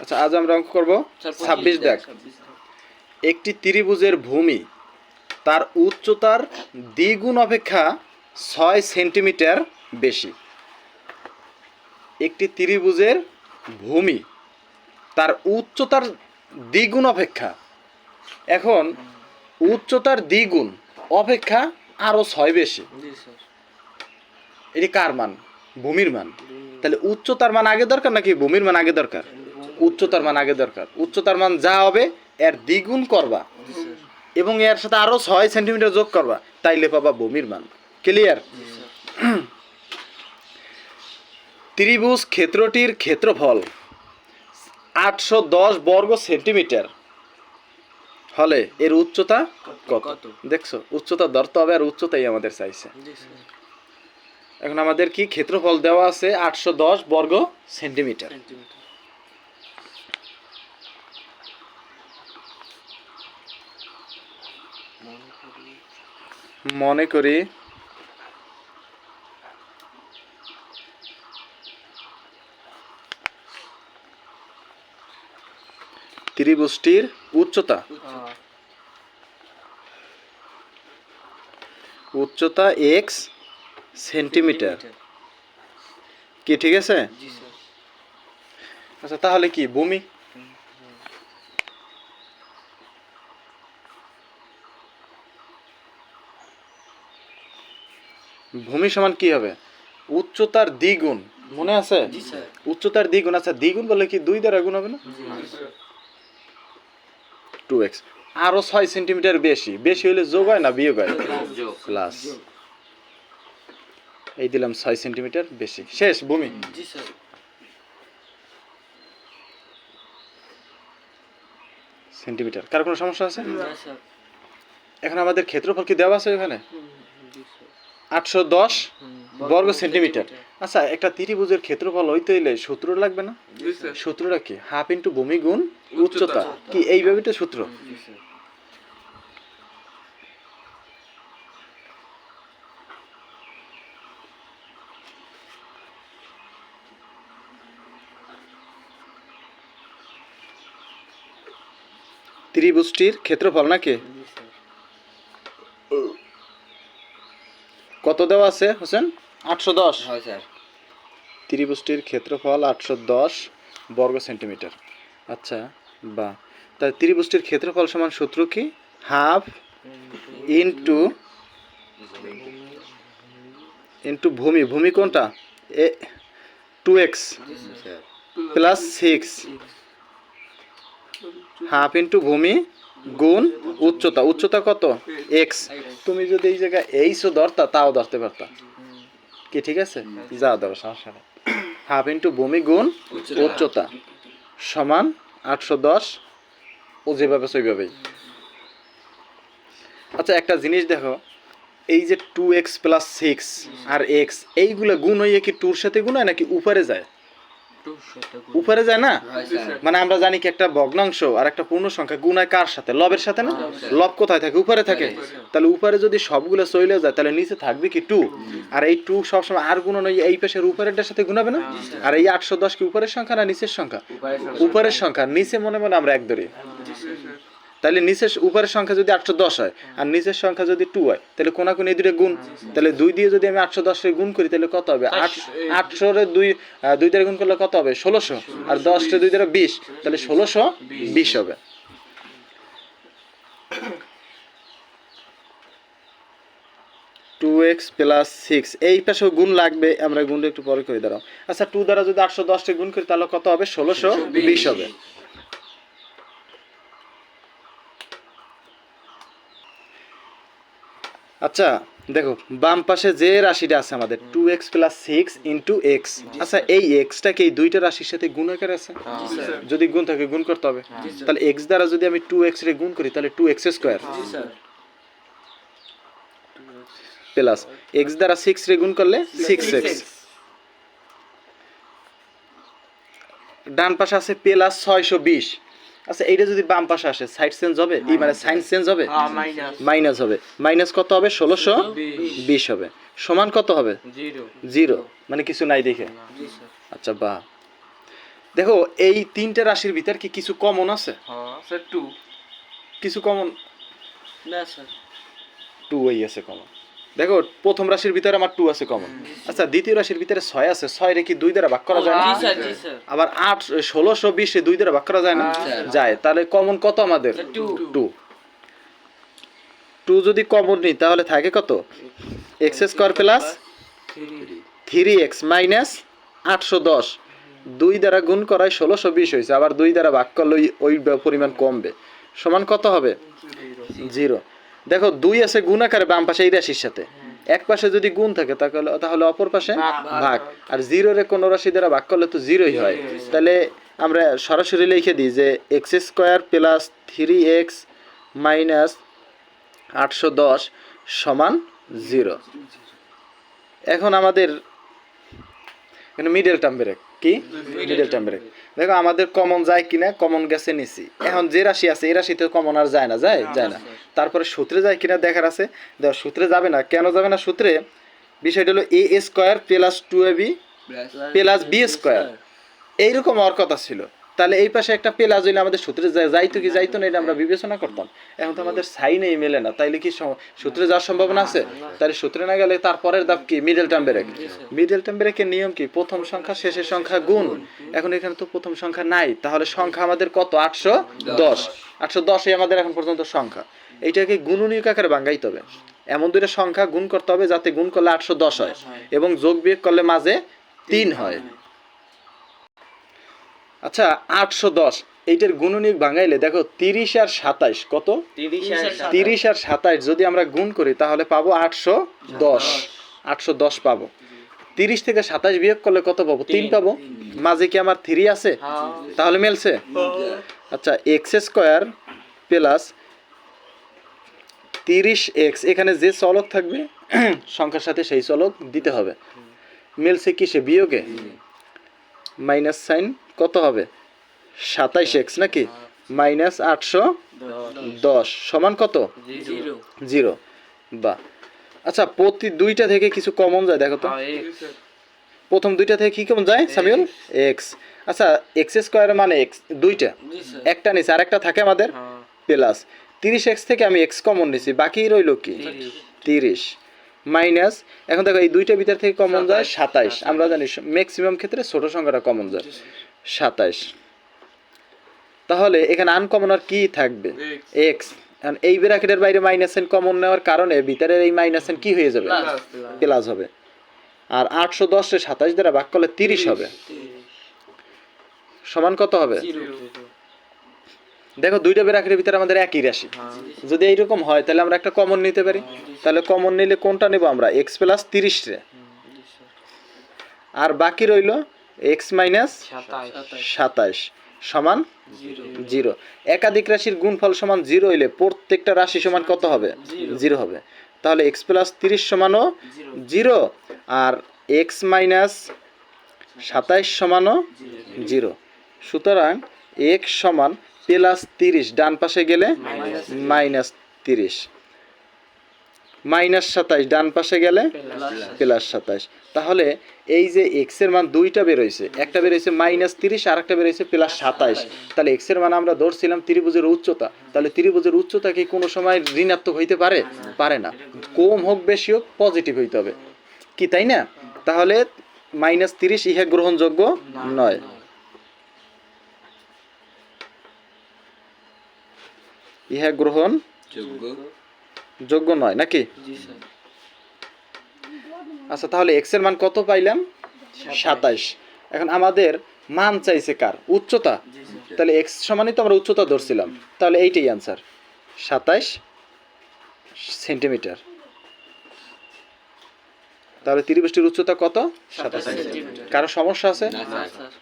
আচ্ছা আজ আমরা অঙ্ক করব ছাব্বিশ দেখ একটি ত্রিভুজের ভূমি তার উচ্চতার দ্বিগুণ অপেক্ষা ছয় সেন্টিমিটার বেশি। একটি ত্রিভুজের ভূমি তার উচ্চতার দ্বিগুণ অপেক্ষা। এখন উচ্চতার দ্বিগুণ অপেক্ষা আরও ছয় বেশি। এটি কার মান? ভূমির মান। তাহলে উচ্চতার মান আগে দরকার নাকি ভূমির মান আগে দরকার? উচ্চতার মান আগে দরকার। উচ্চতার মান যা হবে এর দ্বিগুণ করবা। এবং এর সাথে আরও ছয় সেন্টিমিটার যোগ করবা তাইলে পাবা ভূমির মান। ক্লিয়ার ত্রিভুজ ক্ষেত্রটির ক্ষেত্রফল আটশো দশ বর্গ সেন্টিমিটার। হলে এর উচ্চতা কত? কত? দেখছ উচ্চতা ধরতে হবে আর উচ্চতাই আমাদের চাইছে। এখন আমাদের কি ক্ষেত্রফল দেওয়া আছে আটশো দশ বর্গ সেন্টিমিটার সেন্টিমিটার মনে করি মনে করি। ত্রিভুজটির উচ্চতা। উচ্চতা উচ্চতা এক্স সেন্টিমিটার। কি ঠিক আছে? আচ্ছা তাহলে কি ভূমি? ভূমি সমান কি হবে? উচ্চতার দ্বিগুণ মনে আছে? উচ্চতার দ্বিগুণ আচ্ছা দ্বিগুণ বলে কি দুই দ্বারা গুণ হবে না? টু এক্স আরও ছয় সেন্টিমিটার বেশি। বেশি হলে যোগ হয় না বিয়োগ হয়? প্লাস এই দিলাম ছয় সেন্টিমিটার বেশি। শেষ ভূমি। সেন্টিমিটার। কার কোনো সমস্যা আছে? এখন আমাদের ক্ষেত্রফল কি দেওয়া আছে এখানে আটশো দশ বর্গ সেন্টিমিটার। আচ্ছা একটা ত্রিভুজের ক্ষেত্রফল হইতে হইলে সূত্র লাগবে না? সূত্রটা কি? হাফ ইন্টু ভূমি গুণ উচ্চতা। কি এইভাবে তো সূত্র? ত্রিভুজটির ক্ষেত্রফল নাকি জি স্যার কত দেওয়া আছে হোসেন? আটশো দশ। হয় স্যার। ত্রিভুজটির ক্ষেত্রফল আটশো দশ বর্গ সেন্টিমিটার। আচ্ছা বা তাহলে ত্রিভুজটির ক্ষেত্রফল সমান সূত্র কি? হাফ ইন্টু ইন্টু ভূমি। ভূমি কোনটা? A two X plus six. Half into ভূমি গুণ উচ্চতা। উচ্চতা কত? এক্স তুমি যদি এই জায়গায় এইচও ধরতা তাও ধরতে পারতা। কি ঠিক আছে? যা ধরো সমস্যা নেই। হাফ ইন্টু ভূমি গুণ উচ্চতা। সমান আটশো দশ। ও যেভাবে সেইভাবেই আচ্ছা একটা জিনিস দেখো এই যে টু এক্স প্লাস সিক্স আর এক্স এইগুলো গুণ হইয়ে কি টুর সাথে গুণ হয় নাকি উপরে যায়? উপরে যায় না? মানে আমরা জানি কি একটা ভগ্নাংশ আর একটা পূর্ণ সংখ্যা গুণায় কার সাথে? লবের সাথে না? লব কোথায় থাকে? উপরে থাকে। তাহলে উপরে যদি সবগুলো চলে যায় তাহলে নিচে থাকবে কি টু? আর এই টু সবসময় আর গুণ নয় এই পেশের উপরের সাথে গুণাবে না? আর এই আটশো দশ কি উপরের সংখ্যা না নিচের সংখ্যা? উপরের সংখ্যা। নিচে মনে মনে আমরা এক ধরি। তাহলে নিচের উপরের সংখ্যা যদি আটশো দশ হয় আর নিচের সংখ্যা যদি টু হয় তাহলে কোনা কোন এই দুটো গুণ তাহলে দুই দিয়ে যদি আমি আটশো দশের গুণ করি তাহলে কত হবে? আটশোর দুই দুই দ্বারা গুণ করলে কত হবে? ষোলোশো। আর দশটা দুই দ্বারা বিশ। তাহলে ষোলোশো বিশ। হবে। টু এক্স প্লাস সিক্স এই পাশেও গুণ লাগবে আমরা গুণটা একটু পরে করে দাঁড়াও। আচ্ছা টু দ্বারা যদি আটশো দশটা গুণ করি তাহলে কত হবে? ষোলোশো বিশ হবে। আচ্ছা দেখো বাম পাশে যে রাশিটা আছে আমাদের two X plus six into X আচ্ছা এই এক্সটাকে এই দুইটা রাশির সাথে গুণ আকারে আছে? যদি গুণ থাকে গুণ করতে হবে। তাহলে এক্স দ্বারা যদি আমি টু এক্স রে গুণ করি তাহলে two X square plus X দ্বারা সিক্স রে গুণ করলে সিক্স এক্স ডান পাশে আছে প্লাস ছয়শো বিশ। আচ্ছা এইটা যদি বাম পাশে আসে সাইড চেঞ্জ হবে? এই মানে সাইন চেঞ্জ হবে? মাইনাস হবে। মাইনাস কত হবে? ষোলোশো বিশ হবে। সমান কত হবে? জিরো। মানে কিছু নাই দেখে। আচ্ছা বা। দেখো এই তিনটে রাশির ভিতর কি কিছু কমন আছে? হ্যাঁ টু কিছু কমন না স্যার টু এই আছে কমন দেখো প্রথম রাশির ভিতরে আমার টু আছে কমন আচ্ছা দ্বিতীয় রাশির ভিতরে ছয় আছে ছয় রে কি দুই দ্বারা ভাগ করা যায় না? আবার আট ষোলোশো বিশে দুই দ্বারা ভাগ করা যায় না। যায়। তাহলে কমন কত আমাদের? টু টু যদি কমন নিই তাহলে থাকে কত? X square plus three X minus আটশো দশ। দুই দ্বারা গুণ করায় ষোলোশো বিশ হয়েছে। আবার দুই দ্বারা ভাগ করলে ওই পরিমাণ কমবে। সমান কত হবে? জিরো দেখো দুই আছে গুণ আকারে বাম পাশে এই রাশির সাথে। এক পাশে যদি গুণ থাকে তাহলে তাহলে অপর পাশে ভাগ আর জিরো রে কোনো রাশি দ্বারা ভাগ করলে তো জিরোই হয়। তাহলে আমরা সরাসরি লিখে দিই যে X square plus three X minus আটশো দশ সমান জিরো। এখন আমাদের এখানে মিডল টার্ম ব্রেক কি? মিডল টার্ম ব্রেক দেখো আমাদের কমন যায় কিনা কমন গেছে নিছি এখন যে রাশি আছে এই রাশিতে কমন আর যায় না যায়? যায় না। তারপরে সূত্রে যায় কিনা দেখার আছে। দেখো সূত্রে যাবে না। কেন যাবে না সূত্রে? বিষয়টা হলো A square plus two A B plus B square এইরকম হওয়ার কথা ছিল। তাহলে এই পাশে একটা প্লাস হইলে আমাদের সূত্রে যাইতো কি যাইতো না, এটা আমরা বিবেচনা করতাম। এখন তো আমাদের সাইনেই মেলে না, তাইলে কি সূত্রে যাওয়ার সম্ভাবনা আছে? তাহলে সূত্রে না গেলে তারপরের ধাপ কি? Middle term break middle term ব্রেকের নিয়ম কি? প্রথম সংখ্যা, শেষের সংখ্যা গুণ। এখন এখানে তো প্রথম সংখ্যা নাই, তাহলে সংখ্যা আমাদের কত? আটশো দশ। আটশো দশই আমাদের এখন পর্যন্ত সংখ্যা। এইটাকে গুণনীয়ক আকারে বাঙ্গাইতে হবে। এমন দুইটা সংখ্যা গুণ করতে হবে যাতে গুণ করলে আটশো দশ হয় এবং যোগ বিয়োগ করলে মাঝে তিন হয়। আচ্ছা আটশো দশ। এইটার গুণনীয়ক ভাঙাইলে দেখো তিরিশ আর সাতাইশ কত? তিরিশ আর সাতাইশ। যদি আমরা গুণ করি তাহলে পাবো আটশো দশ। আটশো দশ। পাবো। তিরিশ থেকে সাতাইশ বিয়োগ করলে কত পাবো? তিন পাবো। মাঝে কি আমার থ্রি আছে? তাহলে মেলছে? আচ্ছা এক্স স্কোয়ার প্লাস তিরিশ এক্স এখানে যে চলক থাকবে সংখ্যার সাথে সেই চলক দিতে হবে। মিলছে কিসে? বিয়োগে? মাইনাস সাইন কত হবে? সাতাইশ এক্স নাকি? মাইনাস আটশো দশ। সমান কত? জিরো। বা আচ্ছা প্রতি দুইটা থেকে কিছু কমন যায় দেখো তো। প্রথম দুইটা থেকে কি কমন যায় সামিউল? এক্স। আচ্ছা এক্স স্কোয়ার মানে এক্স দুইটা। একটা নিচে আর একটা থাকে আমাদের হ্যাঁ। প্লাস। তিরিশ এক্স থেকে আমি এক্স কমন নিছি বাকি রইল কি? তিরিশ। মাইনাস এখন দেখো এই দুইটা ভিতর থেকে কমন যায় সাতাইশ। আমরা জানি ম্যাক্সিমাম ক্ষেত্রে ছোট সংখ্যাটা কমন যায়। সাতাইশ। তাহলে এখানে আনকমন আর কি থাকবে? এক্স এই ব্র্যাকেটের বাইরে মাইনাস এন কমন নেওয়ার কারণে ভিতরের এই মাইনাস এন কি হয়ে যাবে? প্লাস হবে। আর আটশো দশে সাতাইশ দ্বারা ভাগ করলে তিরিশ হবে। সমান কত হবে? দেখো, দুইটা ব্র্যাকেটের ভিতরে আমাদের একই রাশি। যদি এইরকম হয়, তাহলে আমরা একটা কমন নিতে পারি। তাহলে কমন নিলে কোনটা নেব আমরা? এক্স প্লাস তিরিশ রে। আর বাকি রইল এক্স মাইনাস সাতাইশ সমান জিরো। একাধিক রাশির গুণফল সমান জিরো হইলে প্রত্যেকটা রাশি সমান কত হবে? জিরো হবে। তাহলে এক্স প্লাস তিরিশ সমানও জিরো। আর এক্স মাইনাস সাতাইশ সমানও জিরো। সুতরাং এক্স সমান প্লাস তিরিশ ডান পাশে গেলে মাইনাস তিরিশ। মাইনাস সাতাইশ ডান পাশে গেলে প্লাস সাতাইশ। তাহলে এই যে এক্সের মান দুইটা বেরোইছে একটা বেরোইছে মাইনাস তিরিশ আর একটা বেরোইছে প্লাস সাতাইশ। তাহলে এক্সের মান আমরা ধরছিলাম ত্রিভুজের উচ্চতা। তাহলে ত্রিভুজের উচ্চতা কি কোনো সময় ঋণাত্মক হইতে পারে? পারে না। কম হোক বেশি হোক পজিটিভ হইতে হবে। কি তাই না? তাহলে মাইনাস তিরিশ ইহা গ্রহণযোগ্য নয়। ইহা গ্রহণ যোগ্য। নয় নাকি? আচ্ছা তাহলে এক্সের মান কত পাইলাম? সাতাইশ। এখন আমাদের মান চাইছে কার? উচ্চতা? তাহলে এক্স সমানই তো আমরা উচ্চতা ধরছিলাম। তাহলে এইটাই অ্যান্সার সাতাইশ সেন্টিমিটার। তাহলে ত্রিভুজটির উচ্চতা কত? সাতাশ কারও সমস্যা আছে? না স্যার।